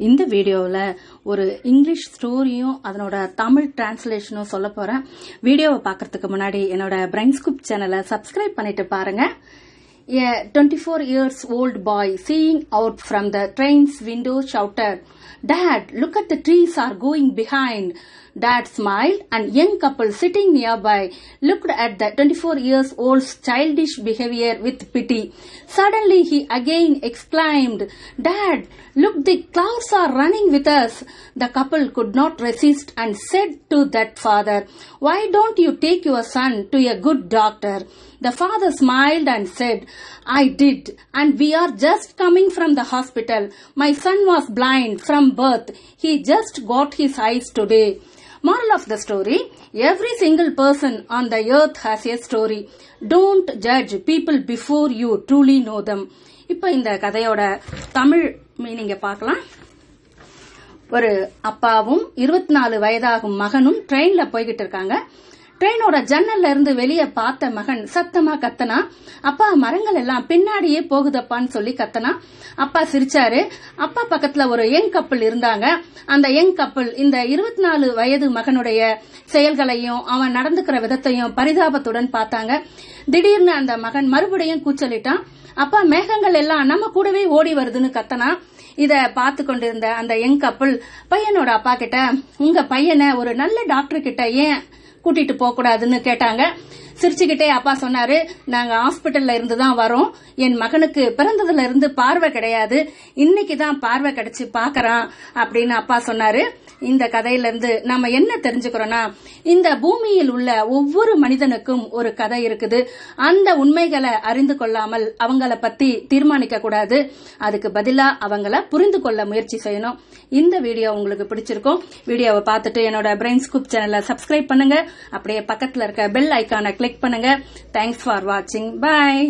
இந்த வீடியோவில் ஒரு இங்கிலீஷ் ஸ்டோரியும் அதனோட தமிழ் டிரான்ஸ்லேஷனும் சொல்ல போகிறேன் வீடியோவை பார்க்கறதுக்கு முன்னாடி என்னோட பிரைன் ஸ்கூப் சேனலை சப்ஸ்கிரைப் பண்ணிட்டு பாருங்கள் A 24 years old boy seeing out from the train's window shouted, Dad, look at the trees are going behind. Dad smiled and young couple sitting nearby looked at the 24 years old's childish behavior with pity. Suddenly he again exclaimed, Dad, look the clouds are running with us. The couple could not resist and said to that father, Why don't you take your son to a good doctor? The father smiled and said, I did, and we are just coming from the hospital. My son was blind from birth. He just got his eyes today. Moral of the story Every single person on the earth has a story. Don't judge people before you truly know them. இப்போ இந்த கதையோட தமிழ் மீனிங்க பார்க்கலாம் ஒரு அப்பாவும் இருபத்தி நாலு வயதாகும் மகனும் ட்ரெயின்ல போய்கிட்டு இருக்காங்க ட்ரெயினோட ஜன்னல்ல இருந்து வெளியே பார்த்த மகன் சத்தமா கத்தனா? அப்பா மரங்கள் எல்லாம் பின்னாடியே போகுதப்பான்னு சொல்லி கத்தனா. அப்பா சிரிச்சாரு. அப்பா பக்கத்துல ஒரு யங் கப்பல் இருந்தாங்க. அந்த யங் கப்பல் இந்த இருபத்தி நாலு வயது மகனுடைய செயல்களையும் அவன் நடந்துக்கிற விதத்தையும் பரிதாபத்துடன் பார்த்தாங்க. திடீர்னு அந்த மகன் மறுபடியும் கூச்சலிட்டான். அப்பா மேகங்கள் எல்லாம் நம்ம கூடவே ஓடி வருதுன்னு கத்தனா? இத பார்த்து கொண்டிருந்த அந்த யங் கப்பல் பையனோட அப்பா கிட்ட உங்க பையனை ஒரு நல்ல டாக்டர் கிட்ட ஏன் கூட்டிட்டு போகக்கூடாதுன்னு கேட்டாங்க. சிரிச்சுக்கிட்டே அப்பா சொன்னாரு நாங்க ஹாஸ்பிட்டல்ல இருந்து தான் வரோம். என் மகனுக்கு பிறந்ததுல இருந்து பார்வை கிடையாது. இன்னைக்கு தான் பார்வை கிடைச்சு பாக்கறான் அப்படின்னு அப்பா சொன்னாரு. இந்த கதையில இருந்து நம்ம என்ன தெரிஞ்சுக்கிறோம்னா இந்த பூமியில் உள்ள ஒவ்வொரு மனிதனுக்கும் ஒரு கதை இருக்குது. அந்த உண்மைகளை அறிந்து கொள்ளாமல் அவங்கள பத்தி தீர்மானிக்க கூடாது. அதுக்கு பதிலா அவங்கள புரிந்து கொள்ள முயற்சி செய்யணும். இந்த வீடியோ உங்களுக்கு பிடிச்சிருக்கும் வீடியோவை பார்த்துட்டு என்னோட பிரெயின் ஸ்கூப் சேனலை சப்ஸ்கிரைப் பண்ணுங்க. அப்படியே பக்கத்துல இருக்க பெல் ஐக்கானை கிளிக் பண்ணுங்க. தேங்க்ஸ் ஃபார் வாட்சிங் பாய்